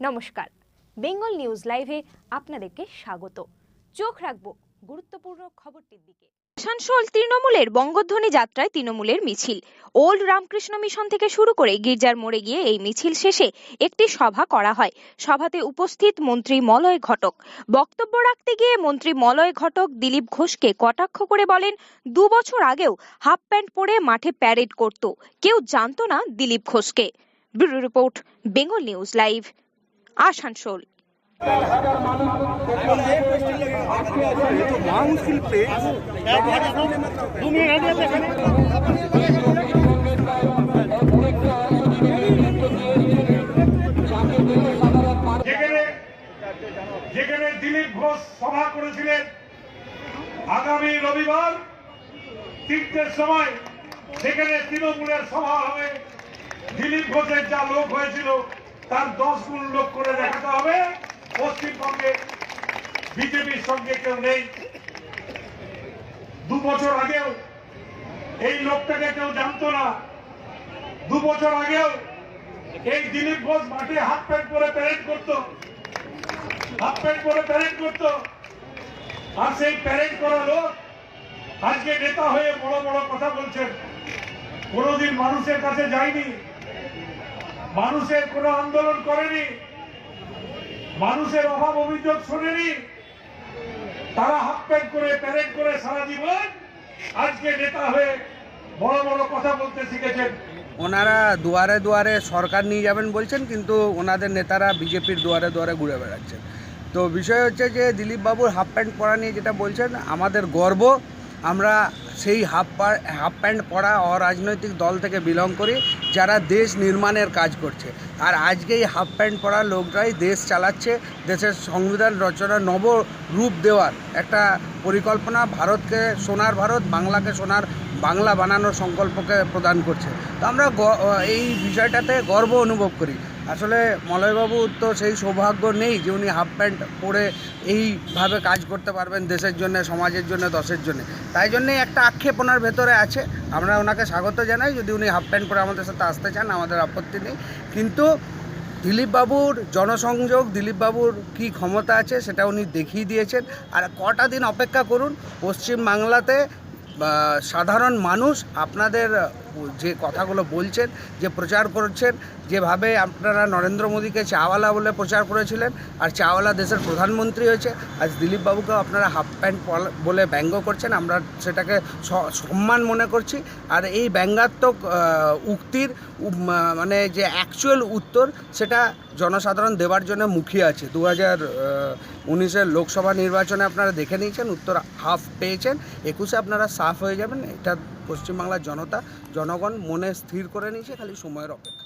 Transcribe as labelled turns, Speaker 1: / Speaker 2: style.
Speaker 1: নমস্কার। বেঙ্গল নিউজ লাইভে আপনাদেরকে স্বাগত। চোখ রাখব গুরুত্বপূর্ণ খবরটির দিকে। আসানসোল তৃণমূলের বঙ্গধ্বনি যাত্রায় তৃণমূলের মিছিল। ওল্ড রামকৃষ্ণ মিশন থেকে শুরু করে গির্জার মোড়ে গিয়ে এই মিছিল শেষে একটি সভা করা হয়। সভাতে উপস্থিত মন্ত্রী মলয় ঘটক। বক্তব্য রাখতে গিয়ে মন্ত্রী মলয় ঘটক দিলীপ ঘোষকে কটাক্ষ করে বলেন, দু বছর আগেও হাফ প্যান্ট পরে মাঠে প্যারেড করত। কেউ জানতো না দিলীপ ঘোষকে। Bureau report, Bengal news live. Asansol
Speaker 2: যেখানে দিলীপ ঘোষ সভা করেছিলেন, আগামী রবিবার তিনটের সময় সেখানে তৃণমূলের সভা হবে। দিলীপ ঘোষের যা লোক হয়েছিল, তার দশ গুণ লোক করে বিজেপির সঙ্গে কেউ নেই। দু বছর আগেও এই লোকটাকে কেউ জানতো না। দু বছর আগেও এই দিলীপ ঘোষ মাঠে হাফ প্যান্ট পরে প্যারেড করতো। হাফ প্যান্ট পরে প্যারেড করতো। আর সেই প্যারেড করা লোক আজকে নেতা হয়ে বড় বড় কথা বলছেন। কোনোদিন মানুষের কাছে যায়নি। মানুষের কোনো আন্দোলন করেনি। মানুষের অভাব অভিযোগ শোনেনি। তারা হাফ প্যান্ট করে, প্যারেড করে সারা জীবন আজকে নেতা হয়ে বড় বড় কথা বলতে শিখেছেন।
Speaker 3: ওনারা দুয়ারে দুয়ারে সরকার নিয়ে যাবেন বলছেন, কিন্তু ওনাদের নেতারা বিজেপির দুয়ারে দুয়ারে ঘুরে বেড়াচ্ছেন। তো বিষয় হচ্ছে যে দিলীপবাবুর হাফ প্যান্ট পরা নিয়ে যেটা বলছেন, আমাদের গর্ব। আমরা সেই হাফ হাফ প্যান্ট পরা অরাজনৈতিক দল থেকে বিলং করি যারা দেশ নির্মাণের কাজ করছে। আর আজকে এই হাফ প্যান্ট পরা লোকরাই দেশ চালাচ্ছে, দেশের সংবিধান রচনার নব রূপ দেওয়ার একটা পরিকল্পনা ভারতকে সোনার ভারত, বাংলাকে সোনার বাংলা বানানোর সংকল্পকে প্রদান করছে। তো আমরা এই বিষয়টাতে গর্ব অনুভব করি। আসলে মলয়বাবুর তো সেই সৌভাগ্য নেই যে উনি হাফ প্যান্ট পরে এইভাবে কাজ করতে পারবেন দেশের জন্য, সমাজের জন্য, দশের জন্য। তাই জন্যই একটা আক্ষেপ ওনার ভেতরে আছে। আমরা ওনাকে স্বাগত জানাই। যদি উনি হাফ প্যান্ট করে আমাদের সাথে আসতে চান, আমাদের আপত্তি নেই। কিন্তু দিলীপবাবুর জনসংযোগ, দিলীপবাবুর কি ক্ষমতা আছে সেটা উনি দেখিয়ে দিয়েছেন। আর কটা দিন অপেক্ষা করুন পশ্চিম বাংলাতে সাধারণ মানুষ আপনাদের যে কথাগুলো বলছেন, যে প্রচার করছেন, যেভাবে আপনারা নরেন্দ্র মোদীকে চাওয়ালা বলে প্রচার করেছিলেন, আর চাওয়ালা দেশের প্রধানমন্ত্রী হয়েছে, আজ দিলীপবাবুকেও আপনারা হাফ প্যান্ট বলে ব্যঙ্গ করছেন, আমরা সেটাকে সম্মান মনে করছি। আর এই ব্যঙ্গাত্মক উক্তির মানে যে অ্যাকচুয়াল উত্তর, সেটা জনসাধারণ দেওয়ার জন্য মুখিয়ে আছে। দু হাজার উনিশের লোকসভা নির্বাচনে আপনারা দেখে নিয়েছেন, উত্তর হাফ পেয়েছেন, একুশে আপনারা সাফ হয়ে যাবেন, এটা পশ্চিমবাংলার জনতা জনগণ মনে স্থির করে নিয়েছে খালি সময়ের অপেক্ষা।